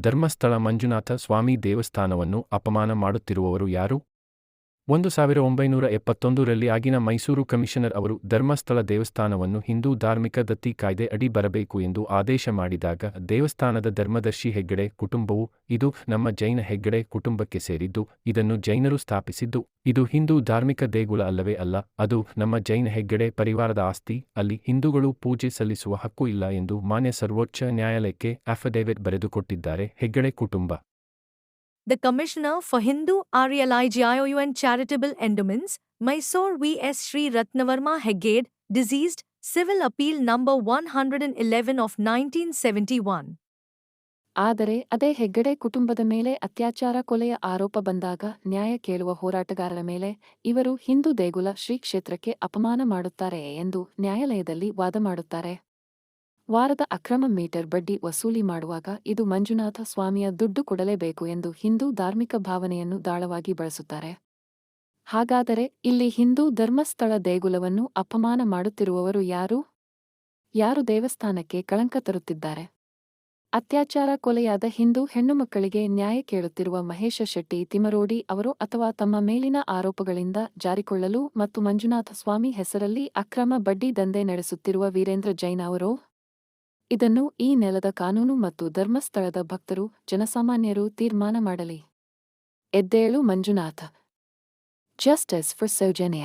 ಧರ್ಮಸ್ಥಳ ಮಂಜುನಾಥ ಸ್ವಾಮಿ ದೇವಸ್ಥಾನವನ್ನು ಅಪಮಾನ ಮಾಡುತ್ತಿರುವವರು ಯಾರು? ಒಂದು ಸಾವಿರ ಒಂಬೈನೂರ ಎಪ್ಪತ್ತೊಂದರಲ್ಲಿ ಆಗಿನ ಮೈಸೂರು ಕಮಿಷನರ್ ಅವರು ಧರ್ಮಸ್ಥಳ ದೇವಸ್ಥಾನವನ್ನು ಹಿಂದೂ ಧಾರ್ಮಿಕ ದತ್ತಿ ಕಾಯ್ದೆ ಅಡಿ ಬರಬೇಕು ಎಂದು ಆದೇಶ ಮಾಡಿದಾಗ ದೇವಸ್ಥಾನದ ಧರ್ಮದರ್ಶಿ ಹೆಗ್ಗಡೆ ಕುಟುಂಬವು, ಇದು ನಮ್ಮ ಜೈನ ಹೆಗ್ಗಡೆ ಕುಟುಂಬಕ್ಕೆ ಸೇರಿದ್ದು, ಇದನ್ನು ಜೈನರು ಸ್ಥಾಪಿಸಿದ್ದು. ಇದು ಹಿಂದೂ ಧಾರ್ಮಿಕ ದೇಗುಲ ಅಲ್ಲವೇ ಅಲ್ಲ, ಅದು ನಮ್ಮ ಜೈನ ಹೆಗ್ಗಡೆ ಪರಿವಾರದ ಆಸ್ತಿ, ಅಲ್ಲಿ ಹಿಂದೂಗಳು ಪೂಜೆ ಸಲ್ಲಿಸುವ ಹಕ್ಕು ಇಲ್ಲ ಎಂದು ಮಾನ್ಯ ಸರ್ವೋಚ್ಚ ನ್ಯಾಯಾಲಯಕ್ಕೆ ಅಫಿಡೇವಿಟ್ ಬರೆದುಕೊಟ್ಟಿದ್ದಾರೆ ಹೆಗ್ಗಡೆ ಕುಟುಂಬ. The Commissioner for Hindu RLIGIOUN Charitable Endowments, Mysore V.S. Sri Ratnavarma Hegade, deceased, Civil Appeal No. 111 of 1971. ಆದರೆ ಅದೇ ಹೆಗ್ಗಡೆ ಕುಟುಂಬದ ಮೇಲೆ ಅತ್ಯಾಚಾರ ಕೊಲೆಯ ಆರೋಪ ಬಂದಾಗ ನ್ಯಾಯ ಕೇಳುವ ಹೋರಾಟಗಾರರ ಮೇಲೆ ಇವರು ಹಿಂದೂ ದೇಗುಲ ಶ್ರೀ ಕ್ಷೇತ್ರಕ್ಕೆ ಅಪಮಾನ ಮಾಡುತ್ತಾರೆ ಎಂದು ನ್ಯಾಯಾಲಯದಲ್ಲಿ ವಾದ ಮಾಡುತ್ತಾರೆ ವಾರದ ಅಕ್ರಮ ಮೀಟರ್ ಬಡ್ಡಿ ವಸೂಲಿ ಮಾಡುವಾಗ ಇದು ಮಂಜುನಾಥ ಸ್ವಾಮಿಯ ದುಡ್ಡು ಕೊಡಲೇಬೇಕು ಎಂದು ಹಿಂದೂ ಧಾರ್ಮಿಕ ಭಾವನೆಯನ್ನು ದಾಳವಾಗಿ ಬಳಸುತ್ತಾರೆ. ಹಾಗಾದರೆ ಇಲ್ಲಿ ಹಿಂದೂ ಧರ್ಮಸ್ಥಳ ದೇಗುಲವನ್ನು ಅಪಮಾನ ಮಾಡುತ್ತಿರುವವರು ಯಾರು? ಯಾರು ದೇವಸ್ಥಾನಕ್ಕೆ ಕಳಂಕ ತರುತ್ತಿದ್ದಾರೆ? ಅತ್ಯಾಚಾರ ಕೊಲೆಯಾದ ಹಿಂದೂ ಹೆಣ್ಣುಮಕ್ಕಳಿಗೆ ನ್ಯಾಯ ಕೇಳುತ್ತಿರುವ ಮಹೇಶ ಶೆಟ್ಟಿ ತಿಮರೋಡಿ ಅವರು ಅಥವಾ ತಮ್ಮ ಮೇಲಿನ ಆರೋಪಗಳಿಂದ ಜಾರಿಕೊಳ್ಳಲು ಮತ್ತು ಮಂಜುನಾಥ ಸ್ವಾಮಿ ಹೆಸರಲ್ಲಿ ಅಕ್ರಮ ಬಡ್ಡಿ ದಂಧೆ ನಡೆಸುತ್ತಿರುವ ವೀರೇಂದ್ರ ಜೈನ್ ಅವರೋ? ಇದನ್ನು ಈ ನೆಲದ ಕಾನೂನು ಮತ್ತು ಧರ್ಮಸ್ಥಳದ ಭಕ್ತರು ಜನಸಾಮಾನ್ಯರು ತೀರ್ಮಾನ ಮಾಡಲಿ. ಎದ್ದೇಳು ಮಂಜುನಾಥ. Justice for Soujanya